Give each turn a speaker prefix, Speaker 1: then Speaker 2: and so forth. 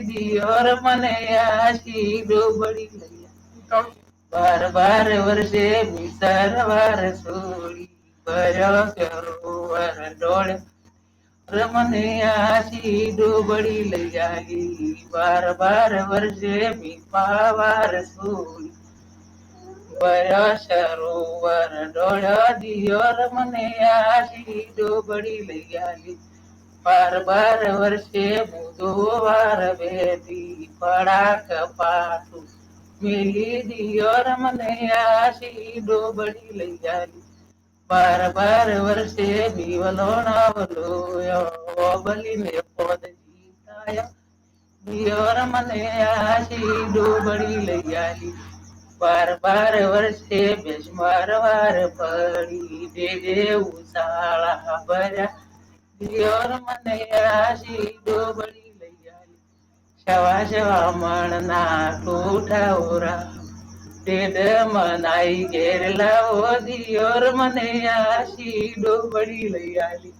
Speaker 1: दियोर मने आशी दो बड़ी बार बार वर्षे मिसर बार सोड़ी बरो करो वर रमने आशी दो बड़ी लैया बार बार वर्षे मी पावार सोड़ी। ભર્યો સરોવર ડોળ્યો દિયોર મને આશી ડોબડી લઈ આવી બાર બાર વર્ષે મુદો વાર બેઠી પડાક પાટું મિલી દિયોર મને આશી ડોબડી લઈ જાય બાર બાર વર્ષે બીવલો નાવલો બલીને પોદ જીતાયો દિયોર મને આશી ડોબડી લઈ આવી બાર બાર વર્ષે બેસમાર વાર પડી દેજે ઉસાળા ભર્યા. દિયોર મને આશી ડોબળી લઈ આવી. શવા શવા મણના ટૂઠા ઓરા. તેડ મનાઈ ઘેર લાવો, દિયોર મને આશી ડોબળી લઈ આવી.